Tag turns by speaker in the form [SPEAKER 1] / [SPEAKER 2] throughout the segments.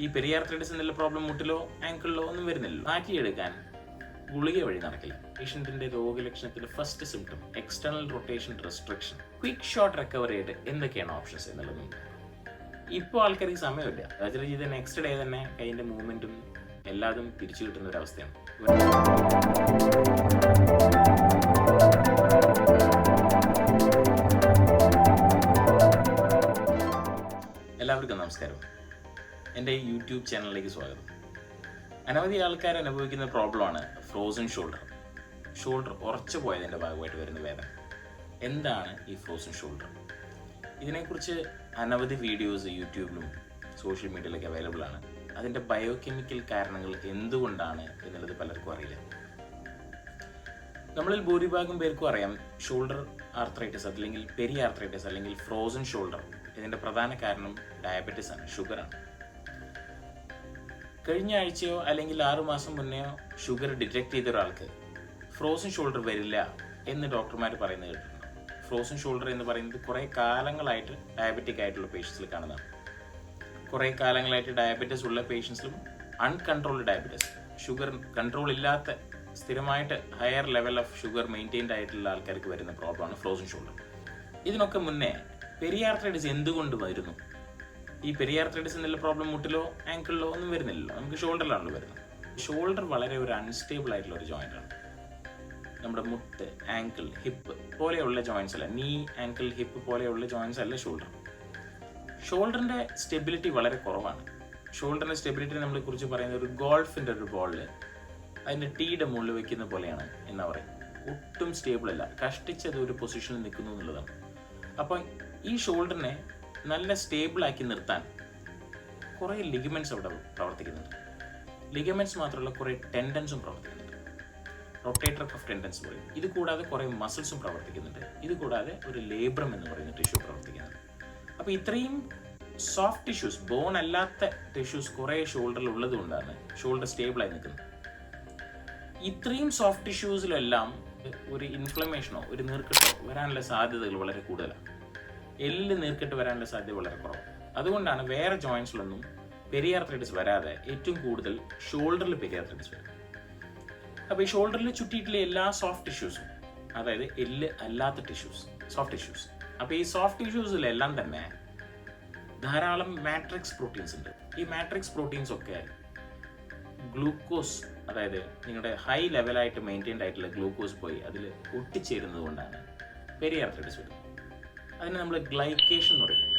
[SPEAKER 1] ഈ പെരിയാർത്രൈറ്റിസ് എന്നുള്ള പ്രോബ്ലം മുട്ടിലോ ആങ്കിളിലോ ഒന്നും വരുന്നില്ലല്ലോ. മാറ്റിയെടുക്കാൻ ഗുളിക വഴി നടക്കില്ല. പേഷ്യന്റിന്റെ രോഗലക്ഷണത്തിന്റെ first symptom external rotation restriction quick short recovery ആയിട്ട് എന്തൊക്കെയാണ് ഓപ്ഷൻസ് എന്നുള്ളത് ഇപ്പോൾ ഇപ്പോൾ ആൾക്കാർക്ക് സമയമില്ല. സർജറി ചെയ്ത നെക്സ്റ്റ് ഡേ തന്നെ കൈയിന്റെ മൂവ്മെന്റും എല്ലാതും തിരിച്ചു കിട്ടുന്ന ഒരു അവസ്ഥയാണ്. എല്ലാവർക്കും നമസ്കാരം. എന്റെ യൂട്യൂബ് ചാനലിലേക്ക് സ്വാഗതം. അനവധി ആൾക്കാർ അനുഭവിക്കുന്ന പ്രോബ്ലമാണ് ഫ്രോസൺ ഷോൾഡർ. ഷോൾഡർ ഉറച്ചു പോയതിന്റെ ഭാഗമായിട്ട് വരുന്ന വേദന. എന്താണ് ഈ ഫ്രോസൺ ഷോൾഡർ? ഇതിനെക്കുറിച്ച് അനവധി വീഡിയോസ് യൂട്യൂബിലും സോഷ്യൽ മീഡിയയിലൊക്കെ അവൈലബിൾ ആണ്. അതിന്റെ ബയോകെമിക്കൽ കാരണങ്ങൾ എന്തുകൊണ്ടാണ് എന്നുള്ളത് പലർക്കും അറിയില്ല. നമ്മളിൽ ഭൂരിഭാഗം പേർക്കും അറിയാം ഷോൾഡർ ആർത്രൈറ്റിസ് അല്ലെങ്കിൽ പെരി ആർത്രൈറ്റിസ് അല്ലെങ്കിൽ ഫ്രോസൺ ഷോൾഡർ. ഇതിന്റെ പ്രധാന കാരണം ഡയബറ്റിസ് ആണ് ഷുഗറാണ്. കഴിഞ്ഞ ആഴ്ചയോ അല്ലെങ്കിൽ ആറു മാസം മുന്നെയോ ഷുഗർ ഡിറ്റക്ട് ചെയ്ത ഒരാൾക്ക് ഫ്രോസൺ ഷോൾഡർ വരില്ല എന്ന് ഡോക്ടർമാർ പറയുന്നത് കേട്ടിട്ടുണ്ട്. ഫ്രോസൺ ഷോൾഡർ എന്ന് പറയുന്നത് കുറേ കാലങ്ങളായിട്ട് ഡയബറ്റിക് ആയിട്ടുള്ള പേഷ്യൻസിൽ കാണുന്നതാണ്. കുറേ കാലങ്ങളായിട്ട് ഡയബറ്റീസ് ഉള്ള പേഷ്യൻസിലും അൺകൺട്രോൾഡ് ഡയബറ്റീസ് ഷുഗർ കൺട്രോൾ ഇല്ലാത്ത സ്ഥിരമായിട്ട് higher level of sugar maintained ആയിട്ടുള്ള ആൾക്കാർക്ക് വരുന്ന പ്രോബ്ലമാണ് ഫ്രോസൺ ഷോൾഡർ. ഇതിനൊക്കെ മുന്നേ പെരിയാർത്രൈറ്റിസ് എന്തുകൊണ്ട് വരുന്നു? ഈ പെരിയാർത്രൈറ്റിസ് എന്നുള്ള പ്രോബ്ലം മുട്ടിലോ ആങ്കിളിലോ ഒന്നും വരുന്നില്ലല്ലോ. നമുക്ക് ഷോൾഡറിലാണല്ലോ വരുന്നത്. ഷോൾഡർ വളരെ ഒരു അൺസ്റ്റേബിൾ ആയിട്ടുള്ള ഒരു ജോയിന്റ് ആണ്. നമ്മുടെ മുട്ട് ആങ്കിൾ ഹിപ്പ് പോലെയുള്ള ജോയിൻസ് അല്ല. നീ ആങ്കിൾ ഹിപ്പ് പോലെയുള്ള ജോയിൻസ് അല്ല ഷോൾഡർ ഷോൾഡറിന്റെ സ്റ്റെബിലിറ്റി വളരെ കുറവാണ്. ഷോൾഡറിന്റെ സ്റ്റെബിലിറ്റി നമ്മളെ കുറിച്ച് പറയുന്ന ഒരു ഗോൾഫിന്റെ ഒരു ബോളിൽ അതിന്റെ ടീയുടെ മുകളിൽ വെക്കുന്ന പോലെയാണ് എന്നാ പറയും ഒട്ടും സ്റ്റേബിൾ അല്ല. കഷ്ടിച്ചത് ഒരു പൊസിഷനിൽ നിൽക്കുന്നു എന്നുള്ളതാണ്. അപ്പം ഈ ഷോൾഡറിനെ നല്ല സ്റ്റേബിളാക്കി നിർത്താൻ കുറേ ലിഗമെന്റ്സ് അവിടെ പ്രവർത്തിക്കുന്നുണ്ട്. ലിഗമെന്റ്സ് മാത്രമല്ല കുറേ ടെൻഡൻസും പ്രവർത്തിക്കുന്നുണ്ട്. റൊട്ടേറ്റർ ഓഫ് ടെൻഡൻസ് പറയും. ഇത് കൂടാതെ കുറേ മസിൽസും പ്രവർത്തിക്കുന്നുണ്ട്. ഇത് കൂടാതെ ഒരു ലേബ്രം എന്ന് പറയുന്ന ടിഷ്യൂ പ്രവർത്തിക്കുന്നുണ്ട്. അപ്പോൾ ഇത്രയും സോഫ്റ്റ് ടിഷ്യൂസ് ബോൺ അല്ലാത്ത ടിഷ്യൂസ് കുറേ ഷോൾഡറിൽ ഉള്ളത് കൊണ്ടാണ് ഷോൾഡർ സ്റ്റേബിളായി നിൽക്കുന്നത്. ഇത്രയും സോഫ്റ്റ് ടിഷ്യൂസിലെല്ലാം ഒരു ഇൻഫ്ലമേഷനോ ഒരു നീർക്കെട്ടോ വരാനുള്ള സാധ്യതകൾ വളരെ കൂടുതലാണ്. എല്ല് നീർക്കെട്ട് വരാനുള്ള സാധ്യത വളരെ കുറവ്. അതുകൊണ്ടാണ് വേറെ ജോയിൻസിലൊന്നും പെരിയാർത്രൈറ്റിസ് വരാതെ ഏറ്റവും കൂടുതൽ ഷോൾഡറിൽ പെരിയാർത്രൈറ്റിസ് വരുന്നത് അപ്പോൾ ഈ ഷോൾഡറിൽ ചുറ്റിയിട്ടുള്ള എല്ലാ സോഫ്റ്റ് ടിഷ്യൂസും അതായത് എല്ല് അല്ലാത്ത ടിഷ്യൂസ് സോഫ്റ്റ് ടിഷ്യൂസ്. അപ്പോൾ ഈ സോഫ്റ്റ് ടിഷ്യൂസിലെല്ലാം തന്നെ ധാരാളം മാട്രിക്സ് പ്രോട്ടീൻസ് ഉണ്ട്. ഈ മാട്രിക്സ് പ്രോട്ടീൻസ് ഒക്കെ ഗ്ലൂക്കോസ് അതായത് നിങ്ങളുടെ ഹൈ ലെവലായിട്ട് മെയിന്റെയിൻഡ് ആയിട്ടുള്ള ഗ്ലൂക്കോസ് പോയി അതിൽ ഒട്ടിച്ചേരുന്നത് കൊണ്ടാണ് പെരിയാർത്രൈറ്റിസ് വരുന്നത്. അതിന് നമ്മൾ ഗ്ലൈക്കേഷൻ എന്ന് പറയും.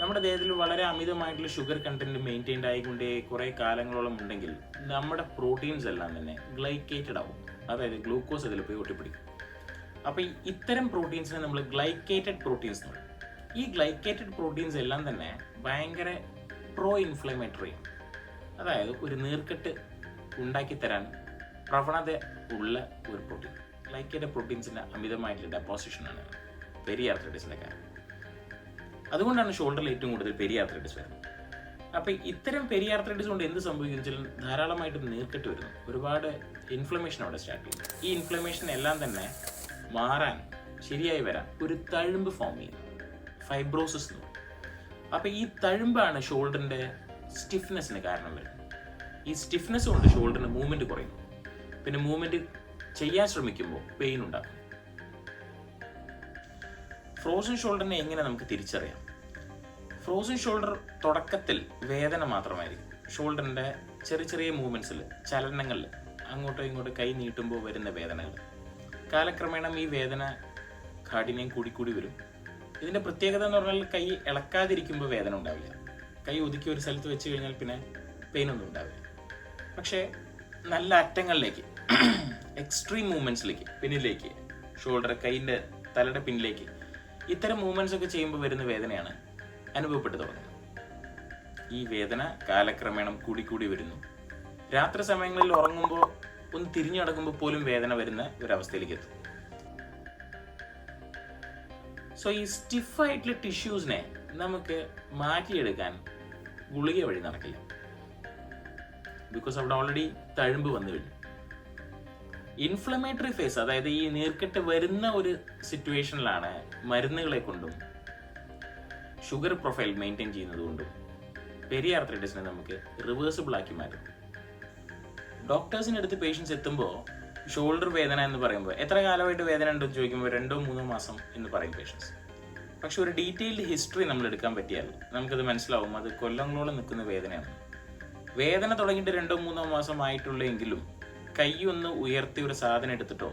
[SPEAKER 1] നമ്മുടെ ദേഹത്തിൽ വളരെ അമിതമായിട്ടുള്ള ഷുഗർ കണ്ടന്റ് മെയിന്റെയിൻഡ് ആയിക്കൊണ്ടേ കുറേ കാലങ്ങളോളം ഉണ്ടെങ്കിൽ നമ്മുടെ പ്രോട്ടീൻസ് എല്ലാം തന്നെ ഗ്ലൈക്കേറ്റഡ് ആവും. അതായത് ഗ്ലൂക്കോസ് അതിൽ പോയി ഒട്ടിപ്പിടിക്കും. അപ്പോൾ ഇത്തരം പ്രോട്ടീൻസിനെ നമ്മൾ ഗ്ലൈക്കേറ്റഡ് പ്രോട്ടീൻസ് എന്ന് പറയും. ഈ ഗ്ലൈക്കേറ്റഡ് പ്രോട്ടീൻസ് എല്ലാം തന്നെ ഭയങ്കര പ്രോ ഇൻഫ്ലമേറ്ററി അതായത് ഒരു നീർക്കെട്ട് ഉണ്ടാക്കി തരാൻ പ്രവണത ഉള്ള ഒരു പ്രോട്ടീൻ ഗ്ലൈക്കേറ്റഡ് പ്രോട്ടീൻസിന്റെ അമിതമായിട്ടുള്ള ഡെപ്പോസിഷനാണ് പെരിയാർത്രൈറ്റിസിന്റെ കാരണം അതുകൊണ്ടാണ് ഷോൾഡറിൽ ഏറ്റവും കൂടുതൽ പെരിയാർത്രൈറ്റിസ് വരുന്നത്. അപ്പോൾ ഇത്തരം പെരിയാർത്രൈറ്റിസ് കൊണ്ട് എന്ത് സംഭവിക്കുന്നു വെച്ചാൽ ധാരാളമായിട്ട് നീർക്കെട്ട് വരുന്നു. ഒരുപാട് ഇൻഫ്ലമേഷൻ അവിടെ സ്റ്റാർട്ട് ചെയ്യുന്നു. ഈ ഇൻഫ്ലമേഷൻ എല്ലാം തന്നെ മാറാൻ ശരിയായി വരാൻ ഒരു തഴുമ്പ് ഫോം ചെയ്യുന്നു. ഫൈബ്രോസിസ് എന്ന് അപ്പോൾ ഈ തഴുമ്പാണ് ഷോൾഡറിന്റെ സ്റ്റിഫ്നെസ്സിന് കാരണം വരുന്നത്. ഈ സ്റ്റിഫ്നെസ് കൊണ്ട് ഷോൾഡറിന് മൂവ്മെന്റ് കുറയുന്നു. പിന്നെ മൂവ്മെന്റ് ചെയ്യാൻ ശ്രമിക്കുമ്പോൾ പെയിൻ ഉണ്ടാകും ഫ്രോസൺ ഷോൾഡറിനെ എങ്ങനെ നമുക്ക് തിരിച്ചറിയാം? ഫ്രോസൺ ഷോൾഡർ തുടക്കത്തിൽ വേദന മാത്രമായിരിക്കും. ഷോൾഡറിന്റെ ചെറിയ ചെറിയ മൂവ്മെന്റ്സിൽ ചലനങ്ങളിൽ അങ്ങോട്ടോ ഇങ്ങോട്ടോ കൈ നീട്ടുമ്പോൾ വരുന്ന വേദനകൾ. കാലക്രമേണ ഈ വേദന കാഠിന്യം കൂടിക്കൂടി വരും. ഇതിന്റെ പ്രത്യേകത എന്ന് പറഞ്ഞാൽ കൈ ഇളക്കാതിരിക്കുമ്പോൾ വേദന ഉണ്ടാവില്ല. കൈ ഒതുക്കി ഒരു സ്ഥലത്ത് വെച്ച് കഴിഞ്ഞാൽ പിന്നെ പെയിൻ ഒന്നും ഉണ്ടാവില്ല. പക്ഷേ നല്ല അറ്റങ്ങളിലേക്ക് എക്സ്ട്രീം മൂവ്മെന്റ്സിലേക്ക് പിന്നിലേക്ക് ഷോൾഡർ കൈയിന്റെ തലയുടെ പിന്നിലേക്ക് ഇത്തരം മൂവ്മെന്റ്സ് ഒക്കെ ചെയ്യുമ്പോൾ വരുന്ന വേദനയാണ് അനുഭവപ്പെട്ടു തുടങ്ങുന്നത്. ഈ വേദന കാലക്രമേണം കൂടിക്കൂടി വരുന്നു. രാത്രി സമയങ്ങളിൽ ഉറങ്ങുമ്പോൾ ഒന്ന് തിരിഞ്ഞു നടക്കുമ്പോൾ പോലും വേദന വരുന്ന ഒരവസ്ഥയിലേക്ക് എത്തും. സോ ഈ സ്റ്റിഫായിട്ടുള്ള ടിഷ്യൂസിനെ നമുക്ക് മാറ്റിയെടുക്കാൻ ഗുളിക വഴി നടക്കില്ല. ബിക്കോസ് അവിടെ ഓൾറെഡി തഴുമ്പ് വന്നു കഴിഞ്ഞു. ഇൻഫ്ലമേറ്ററി ഫേസ് അതായത് ഈ നീർക്കെട്ട് വരുന്ന ഒരു സിറ്റുവേഷനിലാണ് മരുന്നുകളെ കൊണ്ടും ഷുഗർ പ്രൊഫൈൽ മെയിന്റെയിൻ ചെയ്യുന്നത് കൊണ്ടും പെരിയ ആർത്രൈറ്റിസിനെ നമുക്ക് റിവേഴ്സിബിൾ ആക്കി മാറ്റും. ഡോക്ടേഴ്സിന്റെ അടുത്ത് പേഷ്യൻസ് എത്തുമ്പോൾ ഷോൾഡർ വേദന എന്ന് പറയുമ്പോൾ എത്ര കാലമായിട്ട് വേദന ഉണ്ടെന്ന് ചോദിക്കുമ്പോൾ രണ്ടോ മൂന്നോ മാസം എന്ന് പറയും പേഷ്യൻസ് പക്ഷെ ഒരു ഡീറ്റെയിൽഡ് ഹിസ്റ്ററി നമ്മൾ എടുക്കാൻ പറ്റിയാൽ നമുക്കത് മനസ്സിലാവും അത് കൊല്ലങ്ങളോളം നിൽക്കുന്ന വേദനയാണ്. വേദന തുടങ്ങിയിട്ട് രണ്ടോ മൂന്നോ മാസം ആയിട്ടുള്ളെങ്കിലും കൈ ഒന്ന് ഉയർത്തി ഒരു സാധനം എടുത്തിട്ടോ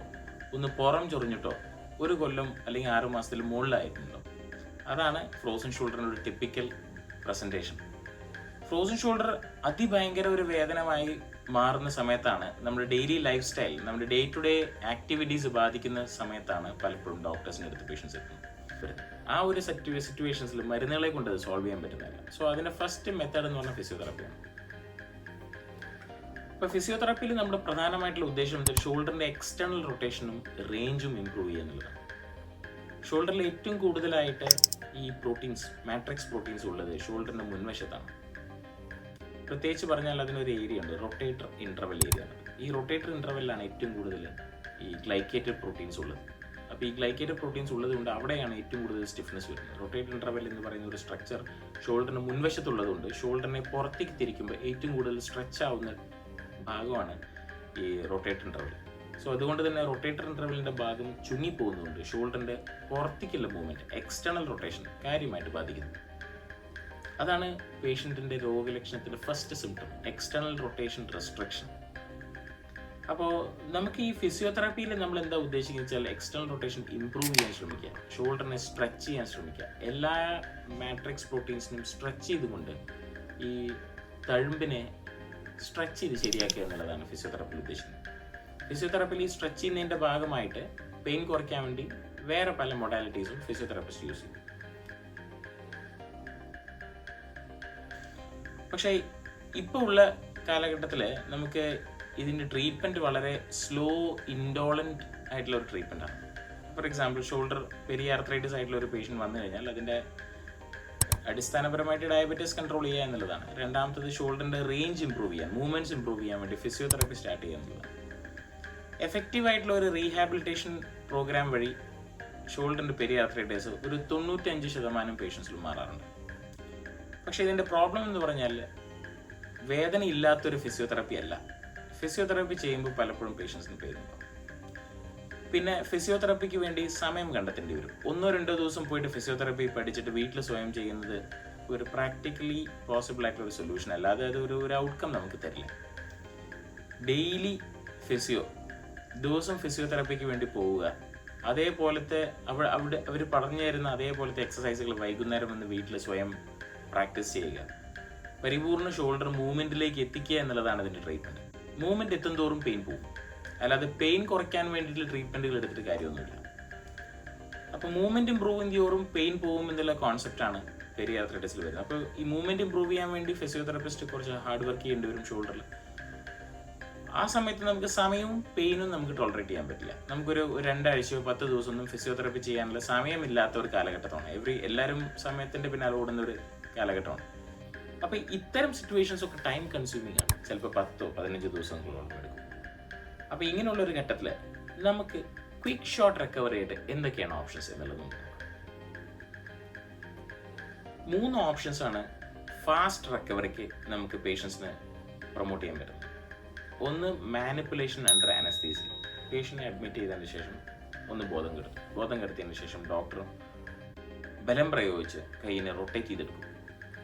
[SPEAKER 1] ഒന്ന് പുറം ചൊറിഞ്ഞിട്ടോ ഒരു കൊല്ലം അല്ലെങ്കിൽ ആറു മാസത്തിൽ മുകളിലായിട്ടുണ്ടോ? അതാണ് ഫ്രോസൺ ഷോൾഡറിന്റെ ഒരു ടിപ്പിക്കൽ പ്രസന്റേഷൻ ഫ്രോസൺ ഷോൾഡർ അതിഭയങ്കര ഒരു വേദനമായി മാറുന്ന സമയത്താണ് നമ്മുടെ ഡെയിലി ലൈഫ് സ്റ്റൈൽ നമ്മുടെ ഡേ ടു ഡേ ആക്ടിവിറ്റീസ് ബാധിക്കുന്ന സമയത്താണ് പലപ്പോഴും ഡോക്ടേഴ്സിന്റെ അടുത്ത് പേഷ്യൻസ് എത്തുന്നത്. ആ ഒരു സിറ്റുവേഷൻസിൽ മരുന്നുകളെ കൊണ്ട് അത് സോൾവ് ചെയ്യാൻ പറ്റുന്നില്ല. സോ അതിന്റെ ഫസ്റ്റ് മെത്തേഡ് എന്ന് പറഞ്ഞാൽ ഫിസിയോതെറാപ്പിയാണ് ഇപ്പോൾ ഫിസിയോതെറാപ്പിയിൽ നമ്മുടെ പ്രധാനമായിട്ടുള്ള ഉദ്ദേശം എന്താ ഷോൾഡറിന്റെ എക്സ്റ്റേണൽ റൊട്ടേഷനും റേഞ്ചും ഇമ്പ്രൂവ് ചെയ്യുക എന്നുള്ളതാണ്. ഷോൾഡറിൽ ഏറ്റവും കൂടുതലായിട്ട് ഈ പ്രോട്ടീൻസ് മാട്രിക്സ് പ്രോട്ടീൻസ് ഉള്ളത് ഷോൾഡറിന്റെ മുൻവശത്താണ്. പ്രത്യേകിച്ച് പറഞ്ഞാൽ അതിനൊരു ഏരിയ ഉണ്ട് റൊട്ടേറ്റർ ഇന്റർവെൽ ഏരിയ ഈ റൊട്ടേറ്റർ ഇന്റർവെല്ലാണ് ഏറ്റവും കൂടുതൽ ഈ ഗ്ലൈക്കേറ്റഡ് പ്രോട്ടീൻസ് ഉള്ളത്. അപ്പോൾ ഈ ഗ്ലൈക്കേറ്റഡ് പ്രോട്ടീൻസ് ഉള്ളത് കൊണ്ട് അവിടെയാണ് ഏറ്റവും കൂടുതൽ സ്റ്റിഫ്നെസ് വരുന്നത്. റൊട്ടേറ്റർ ഇന്റർവെൽ എന്ന് പറയുന്ന ഒരു സ്ട്രക്ചർ ഷോൾഡറിന് മുൻവശത്തുള്ളതുകൊണ്ട് ഷോൾഡറിനെ പുറത്തേക്ക് തിരിക്കുമ്പോൾ ഏറ്റവും കൂടുതൽ സ്ട്രെച്ച് ആവുന്ന ഭാഗമാണ് ഈ റൊട്ടേറ്റർ ഇന്റർവെൽ സോ അതുകൊണ്ട് തന്നെ റൊട്ടേറ്റർ ഇന്റർവെലിന്റെ ഭാഗം ചുങ്ങി പോകുന്നുണ്ട് ഷോൾഡറിന്റെ പുറത്തേക്കുള്ള മൂവ്മെന്റ് എക്സ്റ്റേണൽ റൊട്ടേഷൻ കാര്യമായിട്ട് ബാധിക്കുന്നു. അതാണ് പേഷ്യന്റിന്റെ രോഗലക്ഷണത്തിന്റെ first symptom external rotation restriction അപ്പോൾ നമുക്ക് ഈ ഫിസിയോതെറാപ്പിയിൽ നമ്മൾ എന്താ ഉദ്ദേശിക്കുന്നത് വെച്ചാൽ എക്സ്റ്റേണൽ റൊട്ടേഷൻ ഇമ്പ്രൂവ് ചെയ്യാൻ ശ്രമിക്കുക. ഷോൾഡറിനെ സ്ട്രെച്ച് ചെയ്യാൻ ശ്രമിക്കുക. എല്ലാ മാട്രിക്സ് പ്രോട്ടീൻസിനും സ്ട്രെച്ച് ചെയ്തുകൊണ്ട് ഈ തഴുമ്പിനെ സ്ട്രെച്ച് ചെയ്ത് ശരിയാക്കുക എന്നുള്ളതാണ് ഫിസിയോതെറാപ്പി ഉദ്ദേശിക്കുന്നത്. ഫിസിയോതെറാപ്പിയിൽ ഈ സ്ട്രെച്ച് ചെയ്യുന്നതിന്റെ ഭാഗമായിട്ട് പെയിൻ കുറയ്ക്കാൻ വേണ്ടി വേറെ പല മൊഡാലിറ്റീസും ഫിസിയോതെറാപ്പിസ്റ്റ് യൂസ് ചെയ്യും. പക്ഷേ ഇപ്പോൾ ഉള്ള കാലഘട്ടത്തിൽ നമുക്ക് ഇതിന്റെ ട്രീറ്റ്മെന്റ് വളരെ സ്ലോ ഇൻഡോളന്റ് ആയിട്ടുള്ള ഒരു ട്രീറ്റ്മെന്റാണ് for example shoulder Periya arthritis ആയിട്ടുള്ള ഒരു പേഷ്യന്റ് വന്നു കഴിഞ്ഞാൽ അതിന്റെ അടിസ്ഥാനപരമായിട്ട് ഡയബറ്റീസ് കൺട്രോൾ ചെയ്യുക എന്നുള്ളതാണ്. രണ്ടാമത്തത് ഷോൾഡറിന്റെ റേഞ്ച് ഇംപ്രൂവ് ചെയ്യാൻ മൂവ്മെന്റ്സ് ഇംപ്രൂവ് ചെയ്യാൻ വേണ്ടി ഫിസിയോതെറാപ്പി സ്റ്റാർട്ട് ചെയ്യുക എന്നുള്ളതാണ്. എഫക്റ്റീവ് ആയിട്ടുള്ള ഒരു റീഹാബിലിറ്റേഷൻ പ്രോഗ്രാം വഴി ഷോൾഡറിന്റെ പെരിയ ആർത്രൈറ്റിസ് ഒരു തൊണ്ണൂറ്റഞ്ച് ശതമാനം പേഷ്യൻസിലും മാറാറുണ്ട്. പക്ഷെ ഇതിന്റെ പ്രോബ്ലം എന്ന് പറഞ്ഞാൽ വേദന ഇല്ലാത്തൊരു ഫിസിയോതെറാപ്പി അല്ല. ഫിസിയോതെറാപ്പി ചെയ്യുമ്പോൾ പലപ്പോഴും പേഷ്യൻസിന് പേരുണ്ടാവും. പിന്നെ ഫിസിയോതെറാപ്പിക്ക് വേണ്ടി സമയം കണ്ടെത്തേണ്ടി വരും. ഒന്നോ രണ്ടോ ദിവസം പോയിട്ട് ഫിസിയോതെറാപ്പി പഠിച്ചിട്ട് വീട്ടിൽ സ്വയം ചെയ്യുന്നത് ഒരു പ്രാക്ടിക്കലി പോസിബിൾ ആയിട്ടുള്ള ഒരു സൊല്യൂഷൻ അല്ല. അത് ഒരു ഒരു ഔട്ട്കം നമുക്ക് തരില്ല. ഡെയിലി ഫിസിയോ ദിവസം ഫിസിയോതെറാപ്പിക്ക് വേണ്ടി പോവുക. അതേപോലത്തെ അവ അവിടെ അവർ പറഞ്ഞു തരുന്ന അതേപോലത്തെ എക്സസൈസുകൾ വൈകുന്നേരം വന്ന് വീട്ടിൽ സ്വയം പ്രാക്ടീസ് ചെയ്യുക. പരിപൂർണ ഷോൾഡർ മൂവ്മെന്റിലേക്ക് എത്തിക്കുക എന്നുള്ളതാണ് അതിന്റെ ട്രീറ്റ്മെന്റ് മൂവ്മെന്റ് എത്തും തോറും പെയിൻ പോകും. അല്ലാതെ പെയിൻ കുറയ്ക്കാൻ വേണ്ടിയിട്ടുള്ള ട്രീറ്റ്മെന്റുകൾ എടുത്തിട്ട് കാര്യമൊന്നുമില്ല. അപ്പോൾ മൂവ്മെന്റ് ഇമ്പ്രൂവ് ചെയ്യോറും പെയിൻ പോകും എന്നുള്ള കോൺസെപ്റ്റാണ് പെരിയാത്രൈറ്റിസിൽ വരുന്നത്. അപ്പോൾ ഈ മൂവ്മെന്റ് ഇമ്പ്രൂവ് ചെയ്യാൻ വേണ്ടി ഫിസിയോതെറാപ്പിസ്റ്റ് കുറച്ച് ഹാർഡ് വർക്ക് ചെയ്യേണ്ടി വരും ഷോൾഡറിൽ ആ സമയത്ത് നമുക്ക് സമയവും പെയിനും നമുക്ക് ടോളറേറ്റ് ചെയ്യാൻ പറ്റില്ല. നമുക്കൊരു രണ്ടാഴ്ചയോ പത്ത് ദിവസമൊന്നും ഫിസിയോതെറാപ്പി ചെയ്യാനുള്ള സമയമില്ലാത്ത ഒരു കാലഘട്ടമാണ്. എവറി എല്ലാവരും സമയത്തിന്റെ പിന്നാലെ ഓടുന്ന ഒരു കാലഘട്ടമാണ്. അപ്പോൾ ഇത്തരം സിറ്റുവേഷൻസ് ഒക്കെ ടൈം കൺസ്യൂമിങ് ആണ്. ചിലപ്പോൾ പത്തോ പതിനഞ്ച് ദിവസങ്ങളോളം എടുക്കും. അപ്പൊ ഇങ്ങനെയുള്ള ഒരു ഘട്ടത്തിൽ നമുക്ക് ക്വിക്ക് ഷോട്ട് റിക്കവറി ആയിട്ട് എന്തൊക്കെയാണ് ഓപ്ഷൻസ് എന്നുള്ളത് മൂന്ന് ഓപ്ഷൻസ് ആണ് ഫാസ്റ്റ് റിക്കവറിക്ക് നമുക്ക് പേഷ്യൻസിന് പ്രൊമോട്ട് ചെയ്യാൻ പറ്റും. ഒന്ന് മാനിപ്പുലേഷൻ അണ്ടർ ആനസ്തീസി പേഷ്യനെ അഡ്മിറ്റ് ചെയ്തതിന് ശേഷം ഒന്ന് ബോധം കെടുത്തും ബോധം കെടുത്തിയതിന് ശേഷം ഡോക്ടറും ബലം പ്രയോഗിച്ച് കൈയിനെ റൊട്ടേറ്റ് ചെയ്തെടുക്കും.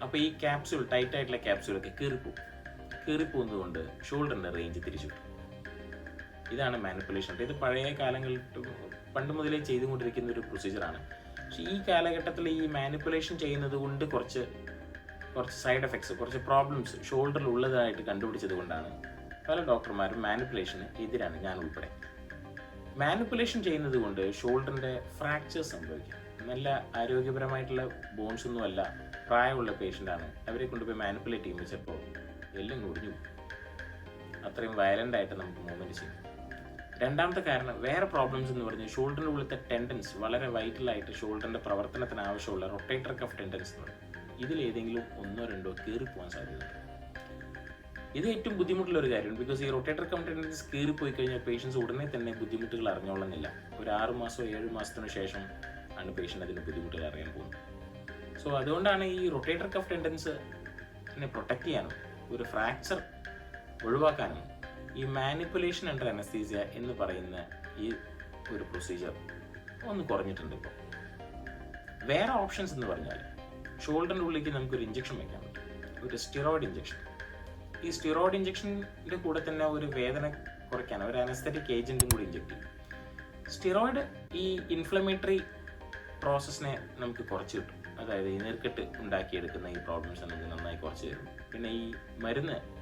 [SPEAKER 1] അപ്പോൾ ഈ ക്യാപ്സ്യൂൾ ടൈറ്റ് ആയിട്ടുള്ള ക്യാപ്സ്യൂളൊക്കെ കീറിപ്പോവും. കീറിപ്പോകുന്നതുകൊണ്ട് ഷോൾഡറിന്റെ റേഞ്ച് തിരിച്ചു കിട്ടും. ഇതാണ് മാനിപ്പുലേഷൻ ഇത് പഴയ കാലങ്ങളിൽ പണ്ട് മുതലേ ചെയ്തുകൊണ്ടിരിക്കുന്ന ഒരു പ്രൊസീജിയറാണ് പക്ഷേ ഈ കാലഘട്ടത്തിൽ ഈ മാനിപ്പുലേഷൻ ചെയ്യുന്നത് കൊണ്ട് കുറച്ച് കുറച്ച് സൈഡ് എഫക്ട്സ് കുറച്ച് പ്രോബ്ലംസ് ഷോൾഡറിൽ ഉള്ളതായിട്ട് കണ്ടുപിടിച്ചത് കൊണ്ടാണ് പല ഡോക്ടർമാരും മാനിപ്പുലേഷന് എതിരാണ്. ഞാൻ ഉൾപ്പെടെ. മാനിപ്പുലേഷൻ ചെയ്യുന്നത് കൊണ്ട് ഷോൾഡറിന്റെ ഫ്രാക്ചേഴ്സ് സംഭവിക്കാം. നല്ല ആരോഗ്യപരമായിട്ടുള്ള ബോൺസ് ഒന്നും അല്ല പ്രായമുള്ള പേഷ്യന്റാണ് അവരെ കൊണ്ടുപോയി മാനിപ്പുലേറ്റ് ചെയ്യുമ്പോൾ ചിലപ്പോൾ എല്ലാം കുടിഞ്ഞു അത്രയും വയലന്റ് ആയിട്ട് നമുക്ക് മൂവ്മെന്റ് ചെയ്യും. രണ്ടാമത്തെ കാരണം വേറെ പ്രോബ്ലംസ് എന്ന് പറഞ്ഞാൽ ഷോൾഡറിന്റെ ഉള്ളിലത്തെ ടെൻഡൻസ് വളരെ വൈറ്റലായിട്ട് ഷോൾഡറിന്റെ പ്രവർത്തനത്തിന് ആവശ്യമുള്ള റൊട്ടേറ്റർ കഫ് ടെൻഡൻസ് എന്ന് പറയും. ഇതിലേതെങ്കിലും ഒന്നോ രണ്ടോ കീറിപ്പോകാൻ സാധ്യതയുണ്ട്. ഇത് ഏറ്റവും ബുദ്ധിമുട്ടുള്ള ഒരു കാര്യമാണ്. ബിക്കോസ് ഈ റൊട്ടേറ്റർ കഫ് ടെൻഡൻസ് കയറി പോയി കഴിഞ്ഞാൽ പേഷ്യൻസ് ഉടനെ തന്നെ ബുദ്ധിമുട്ടുകൾ അറിഞ്ഞോളുന്നില്ല. ഒരു ആറ് മാസമോ ഏഴ് മാസത്തിനു ശേഷം ആണ് പേഷ്യന്റ് അതിന് ബുദ്ധിമുട്ടുകൾ അറിയാൻ പോകുന്നത്. സോ അതുകൊണ്ടാണ് ഈ റൊട്ടേറ്റർ കഫ് ടെൻഡൻസ് പ്രൊട്ടക്റ്റ് ചെയ്യാനും ഒരു ഫ്രാക്ചർ ഒഴിവാക്കാനും ഈ മാനിപ്പുലേഷൻ അണ്ടർ അനസ്തീസിയ എന്ന് പറയുന്ന ഈ ഒരു പ്രൊസീജിയർ ഒന്ന് കുറഞ്ഞിട്ടുണ്ട് ഇപ്പോൾ വേറെ ഓപ്ഷൻസ് എന്ന് പറഞ്ഞാൽ ഷോൾഡറിന്റെ ഉള്ളിലേക്ക് നമുക്കൊരു ഇഞ്ചക്ഷൻ വയ്ക്കാൻ പറ്റും. ഒരു സ്റ്റിറോയിഡ് ഇഞ്ചക്ഷൻ ഈ സ്റ്റിറോയിഡ് ഇഞ്ചക്ഷന്റെ കൂടെ തന്നെ ഒരു വേദന കുറയ്ക്കാൻ ഒരു അനസ്തറ്റിക് ഏജന്റും കൂടി ഇഞ്ചക്ട് ചെയ്യും. സ്റ്റിറോയിഡ് ഈ ഇൻഫ്ലമേറ്ററി പ്രോസസ്സിനെ നമുക്ക് കുറച്ച് കിട്ടും. അതായത് ഈ നീർക്കെട്ട് ഉണ്ടാക്കിയെടുക്കുന്ന ഈ പ്രോബ്ലംസ് നമുക്ക് നന്നായി കുറച്ച് തരും. പിന്നെ ഈ മരുന്ന്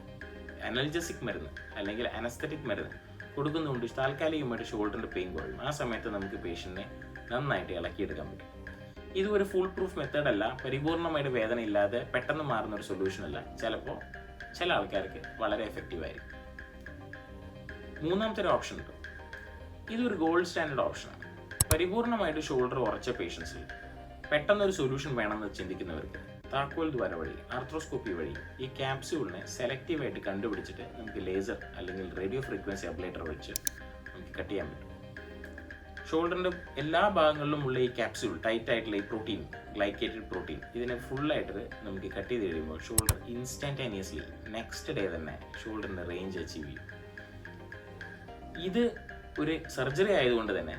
[SPEAKER 1] അനൽജസിക് മരുന്ന് അല്ലെങ്കിൽ അനസ്തറ്റിക് മരുന്ന് കൊടുക്കുന്നതുകൊണ്ട് താൽക്കാലികമായിട്ട് ഷോൾഡറിന്റെ പെയിൻ കുറയും ആ സമയത്ത് നമുക്ക് പേഷ്യന്റിനെ നന്നായിട്ട് ഇളക്കിയെടുക്കാൻ പറ്റും. ഇത് ഒരു ഫുൾ പ്രൂഫ് മെത്തേഡ് അല്ല. പരിപൂർണമായിട്ട് വേദന ഇല്ലാതെ പെട്ടെന്ന് മാറുന്ന ഒരു സൊല്യൂഷൻ അല്ല. ചിലപ്പോൾ ചില ആൾക്കാർക്ക് വളരെ എഫക്റ്റീവ് ആയിരിക്കും. മൂന്നാമത്തെ ഒരു ഓപ്ഷൻ ഉണ്ട്. ഇതൊരു ഗോൾഡ് സ്റ്റാൻഡേർഡ് ഓപ്ഷനാണ് പരിപൂർണമായിട്ട് ഷോൾഡർ ഉറച്ച പേഷ്യൻസിൽ പെട്ടെന്നൊരു സൊല്യൂഷൻ വേണമെന്ന് ചിന്തിക്കുന്നവർക്ക് താക്കോൽ ദ്വാര വഴി ആർത്രോസ്കോപ്പി വഴി ഈ ക്യാപ്സ്യൂളിനെ സെലക്റ്റീവായിട്ട് കണ്ടുപിടിച്ചിട്ട് നമുക്ക് ലേസർ അല്ലെങ്കിൽ റേഡിയോ ഫ്രീക്വൻസി അബ്ലേറ്റർ വെച്ച് നമുക്ക് കട്ട് ചെയ്യാൻ പറ്റും. ഷോൾഡറിന്റെ എല്ലാ ഭാഗങ്ങളിലും ഉള്ള ഈ ക്യാപ്സ്യൂൾ ടൈറ്റ് ആയിട്ടുള്ള ഈ പ്രോട്ടീൻ ഗ്ലൈക്കേറ്റഡ് പ്രോട്ടീൻ ഇതിനെ ഫുള്ളായിട്ട് നമുക്ക് കട്ട് ചെയ്ത് കഴിയുമ്പോൾ ഷോൾഡർ ഇൻസ്റ്റന്റാനിയസ്ലി നെക്സ്റ്റ് ഡേ തന്നെ ഷോൾഡറിന്റെ റേഞ്ച് അച്ചീവ് ചെയ്യും. ഇത് ഒരു സർജറി ആയതുകൊണ്ട് തന്നെ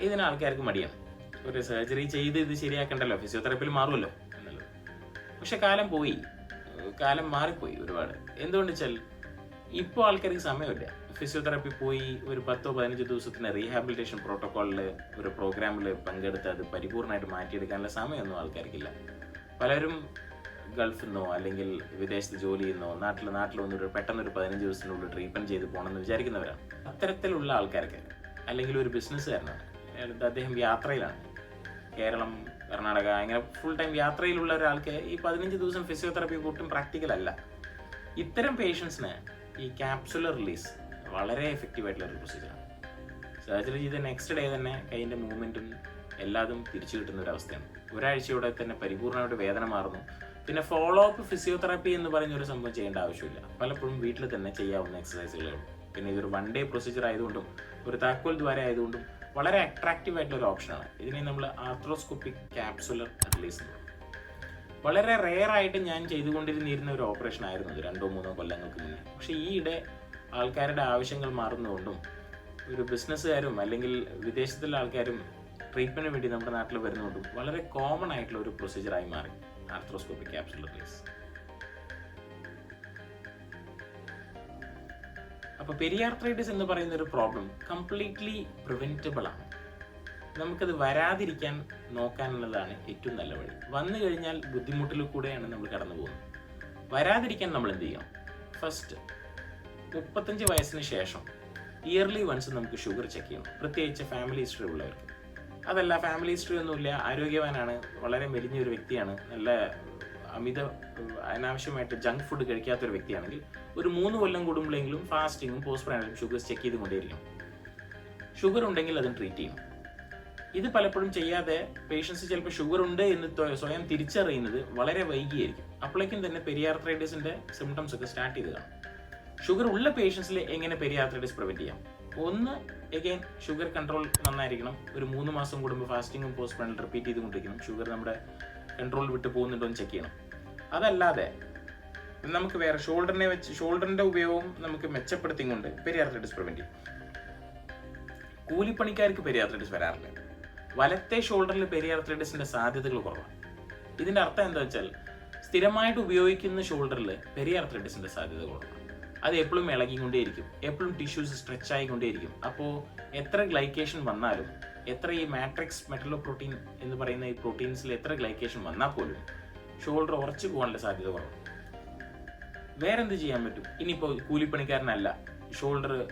[SPEAKER 1] ഇതിന് ആൾക്കാർക്ക് മടിയാണ്. ഒരു സർജറി ചെയ്ത് ഇത് ശരിയാക്കണ്ടല്ലോ? ഫിസിയോതെറാപ്പിയിൽ മാറുമല്ലോ? പക്ഷെ കാലം പോയി. കാലം മാറിപ്പോയി ഒരുപാട്. എന്തുകൊണ്ട് വെച്ചാൽ ഇപ്പോൾ ആൾക്കാർക്ക് സമയമില്ല. ഫിസിയോതെറാപ്പി പോയി ഒരു പത്തോ പതിനഞ്ചോ ദിവസത്തിന് റീഹാബിലിറ്റേഷൻ പ്രോട്ടോക്കോളിൽ ഒരു പ്രോഗ്രാമിൽ പങ്കെടുത്ത് അത് പരിപൂർണമായിട്ട് മാറ്റിയെടുക്കാനുള്ള സമയമൊന്നും ആൾക്കാർക്കില്ല. പലരും ഗൾഫിൽ നിന്നോ അല്ലെങ്കിൽ വിദേശത്ത് ജോലി ചെയ്യുന്നോ നാട്ടിൽ നാട്ടിൽ വന്നൊരു പെട്ടെന്ന് ഒരു പതിനഞ്ച് ദിവസത്തിനുള്ളിൽ ട്രീറ്റ്മെന്റ് ചെയ്ത് പോകണമെന്ന് വിചാരിക്കുന്നവരാണ്. അത്തരത്തിലുള്ള ആൾക്കാർക്ക് അല്ലെങ്കിൽ ഒരു ബിസിനസ്സുകാരനാണ് അദ്ദേഹം യാത്രയിലാണ്. കേരളം കർണാടക അങ്ങനെ ഫുൾ ടൈം യാത്രയിലുള്ള ഒരാൾക്ക് ഈ പതിനഞ്ച് ദിവസം ഫിസിയോതെറപ്പി ഒട്ടും പ്രാക്ടിക്കൽ അല്ല. ഇത്തരം പേഷ്യൻസിന് ഈ ക്യാപ്സുലർ റിലീസ് വളരെ എഫക്റ്റീവ് ആയിട്ടുള്ള ഒരു പ്രൊസീജിയറാണ് സർജറി ചെയ്ത നെക്സ്റ്റ് ഡേ തന്നെ കൈയിന്റെ മൂവ്മെന്റും എല്ലാതും തിരിച്ചു കിട്ടുന്ന ഒരു അവസ്ഥയാണ്. ഒരാഴ്ചയോടെ തന്നെ പരിപൂർണമായിട്ട് വേദന മാറുന്നു. പിന്നെ ഫോളോ അപ്പ് ഫിസിയോതെറാപ്പി എന്ന് പറയുന്ന ഒരു സംഭവം ചെയ്യേണ്ട ആവശ്യമില്ല. പലപ്പോഴും വീട്ടിൽ തന്നെ ചെയ്യാവുന്ന എക്സസൈസുകളേ ഉള്ളൂ. പിന്നെ ഇതൊരു വൺ ഡേ പ്രൊസീജിയർ ആയതുകൊണ്ടും ഒരു താക്കോൽ ദ്വാര ആയതുകൊണ്ടും വളരെ അട്രാക്റ്റീവ് ആയിട്ടുള്ള ഒരു ഓപ്ഷനാണ് ഇതിനെ നമ്മൾ ആർത്രോസ്കോപ്പിക് ക്യാപ്സുലർ റിലീസ് എന്ന് വളരെ റെയർ ആയിട്ട് ഞാൻ ചെയ്തുകൊണ്ടിരുന്നിരുന്ന ഒരു ഓപ്പറേഷൻ ആയിരുന്നു രണ്ടോ മൂന്നോ കൊല്ലങ്ങൾക്ക് മുന്നേ. പക്ഷേ ഈയിടെ ആൾക്കാരുടെ ആവശ്യങ്ങൾ മാറുന്നതുകൊണ്ടും ഒരു ബിസിനസ്സുകാരും അല്ലെങ്കിൽ വിദേശത്തുള്ള ആൾക്കാരും ട്രീറ്റ്മെന്റിന് വേണ്ടി നമ്മുടെ നാട്ടിൽ വരുന്നതുകൊണ്ടും വളരെ കോമൺ ആയിട്ടുള്ള ഒരു പ്രൊസീജിയറായി മാറി ആർത്രോസ്കോപ്പിക് ക്യാപ്സുലർ റിലീസ് അപ്പോൾ പെരിയാർത്രൈറ്റിസ് എന്ന് പറയുന്ന ഒരു പ്രോബ്ലം കംപ്ലീറ്റ്ലി പ്രിവെന്റബിൾ ആണ്. നമുക്കത് വരാതിരിക്കാൻ നോക്കാനുള്ളതാണ് ഏറ്റവും നല്ല വഴി. വന്നു കഴിഞ്ഞാൽ ബുദ്ധിമുട്ടിൽ കൂടെയാണ് നമ്മൾ കടന്നു പോകുന്നത്. വരാതിരിക്കാൻ നമ്മൾ എന്ത് ചെയ്യാം ഫസ്റ്റ് മുപ്പത്തഞ്ച് വയസ്സിന് ശേഷം ഇയർലി വൺസ് നമുക്ക് ഷുഗർ ചെക്ക് ചെയ്യണം. പ്രത്യേകിച്ച് ഫാമിലി ഹിസ്റ്ററി ഉള്ളവർക്ക്. അതല്ല ഫാമിലി ഹിസ്റ്ററി ഒന്നുമില്ല. ആരോഗ്യവാനാണ്. വളരെ മെലിഞ്ഞ ഒരു വ്യക്തിയാണ്. നല്ല അമിത അനാവശ്യമായിട്ട് ജങ്ക് ഫുഡ് കഴിക്കാത്ത ഒരു വ്യക്തിയാണെങ്കിൽ ഒരു മൂന്ന് കൊല്ലം കൂടുമ്പോഴെങ്കിലും ഫാസ്റ്റിങ്ങും പോസ്റ്റ് പ്രാനും ഷുഗർ ചെക്ക് ചെയ്ത് കൊണ്ടേയിരിക്കും ഷുഗർ ഉണ്ടെങ്കിൽ അതും ട്രീറ്റ് ചെയ്യും ഇത് പലപ്പോഴും ചെയ്യാതെ പേഷ്യൻസ് ചിലപ്പോൾ ഷുഗർ ഉണ്ട് എന്ന് സ്വയം തിരിച്ചറിയുന്നത് വളരെ വൈകിയായിരിക്കും. അപ്പോഴേക്കും തന്നെ പെരിയാർത്രൈറ്റിസിന്റെ സിംറ്റംസ് ഒക്കെ സ്റ്റാർട്ട് ചെയ്ത് കാണും. ഷുഗർ ഉള്ള പേഷ്യൻസിൽ എങ്ങനെ പെരിയാർത്രൈറ്റിസ് പ്രിവെന്റ് ചെയ്യാം? ഒന്ന് എഗെയിൻ ഷുഗർ കൺട്രോൾ നന്നായിരിക്കണം. ഒരു മൂന്ന് മാസം കൂടുമ്പോൾ ഫാസ്റ്റിങ്ങും പോസ്റ്റ് പ്രാനും റിപ്പീറ്റ് ചെയ്തുകൊണ്ടിരിക്കണം ഷുഗർ നമ്മുടെ കൺട്രോൾ വിട്ടു പോകുന്നുണ്ടോ എന്ന് ചെക്ക് ചെയ്യണം. അതല്ലാതെ നമുക്ക് വേറെ ഷോൾഡറിനെ വെച്ച് ഷോൾഡറിന്റെ ഉപയോഗം നമുക്ക് മെച്ചപ്പെടുത്തിക്കൊണ്ട് പെരിയാർത്രൈറ്റിസ് പ്രിവെന്റ് ചെയ്യും. കൂലിപ്പണിക്കാർക്ക് പെരിയാർത്രൈറ്റിസ് വരാറില്ല. വലത്തെ ഷോൾഡറിൽ പെരിയാർത്രൈറ്റിസിന്റെ സാധ്യതകൾ കുറവാണ്. ഇതിന്റെ അർത്ഥം എന്താ വെച്ചാൽ സ്ഥിരമായിട്ട് ഉപയോഗിക്കുന്ന ഷോൾഡറിൽ പെരിയാർത്രൈറ്റിസിന്റെ സാധ്യത കുറവാണ്. അത് എപ്പോഴും ഇളകിക്കൊണ്ടേയിരിക്കും എപ്പോഴും ടിഷ്യൂസ് സ്ട്രെച്ച് ആയിക്കൊണ്ടേയിരിക്കും. അപ്പോൾ എത്ര ഗ്ലൈക്കേഷൻ വന്നാലും എത്ര ഈ മാട്രിക്സ് മെറ്റലോ പ്രോട്ടീൻ എന്ന് പറയുന്ന ഈ പ്രോട്ടീൻസിൽ എത്ര ഗ്ലൈക്കേഷൻ വന്നാൽ പോലും ഷോൾഡർ ഉറച്ചു പോകാനുള്ള സാധ്യത കുറവാണ് വേറെ എന്ത് ചെയ്യാൻ പറ്റും? ഇനിയിപ്പോൾ കൂലിപ്പണിക്കാരനല്ല ഷോൾഡർ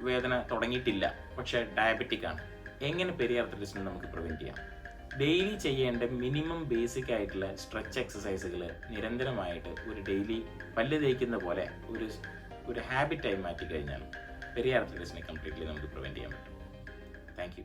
[SPEAKER 1] വേദന തുടങ്ങിയിട്ടില്ല പക്ഷേ ഡയബറ്റിക് ആണ്. എങ്ങനെ പെരിയാർത്രൈറ്റിസിനെ നമുക്ക് പ്രിവെന്റ് ചെയ്യാം? ഡെയിലി ചെയ്യേണ്ട മിനിമം ബേസിക് ആയിട്ടുള്ള സ്ട്രെച്ച് എക്സസൈസുകൾ നിരന്തരമായിട്ട് ഒരു ഡെയിലി പല്ല് തേക്കുന്ന പോലെ ഒരു ഒരു ഹാബിറ്റായി മാറ്റി കഴിഞ്ഞാൽ പെരിയാർത്രൈറ്റിസിനെ കംപ്ലീറ്റ്ലി നമുക്ക് പ്രിവെന്റ് ചെയ്യാൻ പറ്റും. Thank you